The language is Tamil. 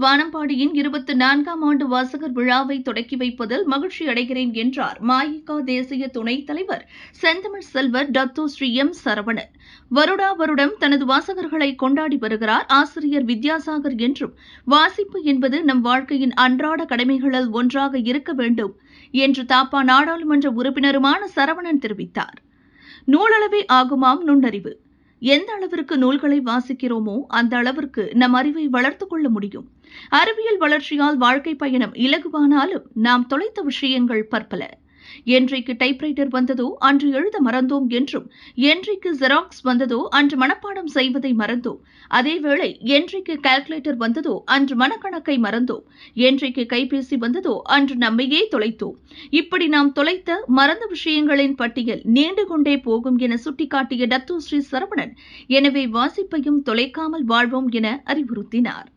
வானம்பாடியின் இருபத்தி நான்காம் ஆண்டு வாசகர் விழாவை தொடக்கி வைப்பதில் மகிழ்ச்சி அடைகிறேன் என்றார் மாயிகா தேசிய துணைத் தலைவர் செந்தமிழ் செல்வர் டத்து ஸ்ரீ எம் சரவணன். வருடா வருடம் தனது வாசகர்களை கொண்டாடி வருகிறார் ஆசிரியர் வித்யாசாகர் என்றும் வாசிப்பு என்பது நம் வாழ்க்கையின் அன்றாட கடமைகளில் ஒன்றாக இருக்க வேண்டும் என்று தாப்பா நாடாளுமன்ற உறுப்பினருமான சரவணன் தெரிவித்தார். நூலளவே ஆகுமாம் நுண்ணறிவு. எந்த அளவிற்கு நூல்களை வாசிக்கிறோமோ அந்த அளவிற்கு நம் அறிவை வளர்த்து கொள்ள முடியும். அறிவியல் வளர்ச்சியால் வாழ்க்கை பயணம் இலகுவானாலும் நாம் தொலைத்த விஷயங்கள் பற்பல. என்றைக்கு டைப்ரைட்டர் வந்ததோ அன்று எழுத மறந்தோம் என்றும் என்றைக்கு ஜெராக்ஸ் வந்ததோ அன்று மனப்பாடம் செய்வதை மறந்தோம். அதேவேளை என்றைக்கு கால்குலேட்டர் வந்ததோ அன்று மனக்கணக்கை மறந்தோம். என்றைக்கு கைபேசி வந்ததோ அன்று நம்மையே தொலைத்தோம். இப்படி நாம் தொலைத்த மறந்த விஷயங்களின் பட்டியல் நீண்டு கொண்டே போகும் என சுட்டிக்காட்டிய டத்து ஸ்ரீ சரவணன் எனவே வாசிப்பையும் தொலைக்காமல் வாழ்வோம் என அறிவுறுத்தினார்.